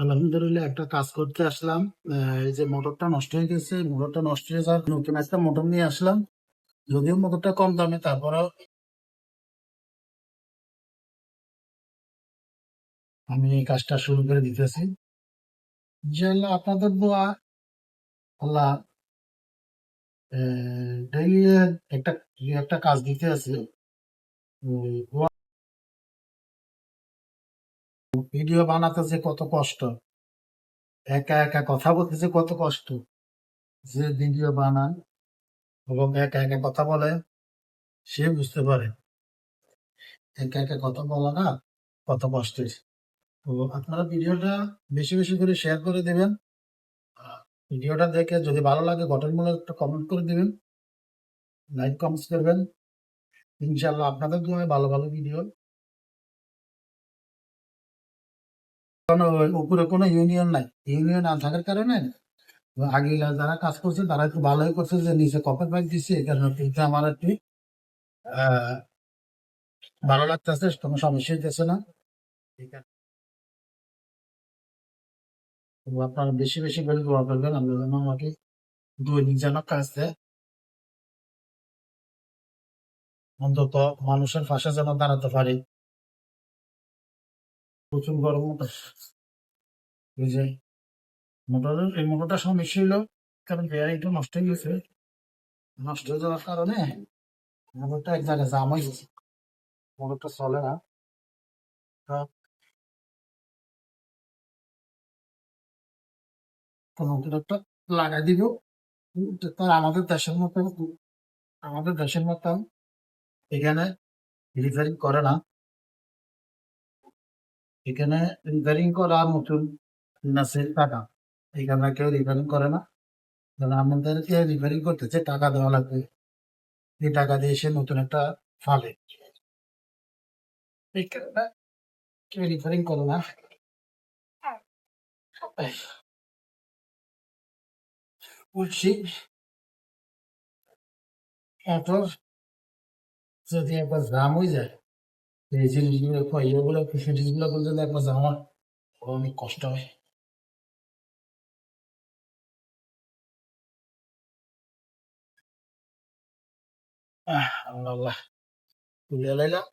আলহামদুলিল্লাহ, একটা কাজ করতে আসলাম। এই যে মোটরটা নষ্ট হয়ে গেছে মোটরটা নষ্ট হয়ে যাওয়ার নতুন একটা মোটর নিয়ে আসলাম। যদিও মোটরটা কম দামে, তারপরেও আমি এই কাজটা শুরু করে দিতেছি। ইনশাআল্লাহ আপনাদের দোয়া, আল্লাহ ডেইলি একটা একটা কাজ দিতে আছে। ভিডিও বানাতে যে কত কষ্ট। একা একা কথা বলতে যে কত কষ্ট। যে ভিডিও বানায় এবং একা একা কথা বলে, সে বুঝতে পারে। একা একা কথা বলা না কত কষ্টের। তো আপনারা ভিডিওটা বেশি বেশি করে শেয়ার করে দেবেন। ভিডিওটা দেখে যদি ভালো লাগে গঠনমূলক একটা কমেন্ট করে দেবেন। লাইক কমেন্টস করবেন। ইনশাল্লাহ আপনাদের দোয়ায় ভালো ভালো ভিডিও কারণ উপরে কোনো ইউনিয়ন নাই। ইউনিয়ন না থাকার কারণে আগে যারা কাজ করছে, তারা একটু ভালোই করছে যে নিচে কপার বাইক দিচ্ছে এই কারণে এটা আমার একটু ভালো লাগতেছে, কোনো সমস্যা হইতেছে না। আপনারা বেশি বেশি করে দোয়া করবেন, আল্লাহ যেন আমাকে দৈনিক যেন কাজ দেয়। অন্তত মানুষের পাশে যেন দাঁড়াতে পারি। প্রচুর গরম এই যে মোটরের, এই মোটরটা সমস্যা ছিল কারণ বেয়ারিটা নষ্ট হয়ে গেছে। নষ্ট হয়ে যাওয়ার কারণে মোটরটা এক জায়গায় জাম হয়ে গেছে। মোটরটা চলে না। একটা লাগাই দিব। তার আমাদের দেশের মতো, আমাদের দেশের মতো এখানে রিপেয়ারিং করে না। এখানে রিপেয়ারিং করার মতন নাসের টাকা। এখানে কেউ রিপেয়ারিং করে না। কারণ আমাদেরকে রিপেয়ারিং করতেছে, টাকা দেওয়া লাগবে। এই টাকা দিয়ে সে নতুন একটা ফালে। কেউ রিপেয়ারিং করে না। বলছি এত যদি একবার জাম হয়ে যায় এই জিনিসগুলো ইয়েগুলো ফেসিলিটিসগুলো বলতে একবার জাম অনেক কষ্ট হয়। আল্লাহ আল্লাহ। তুলে লাইলাম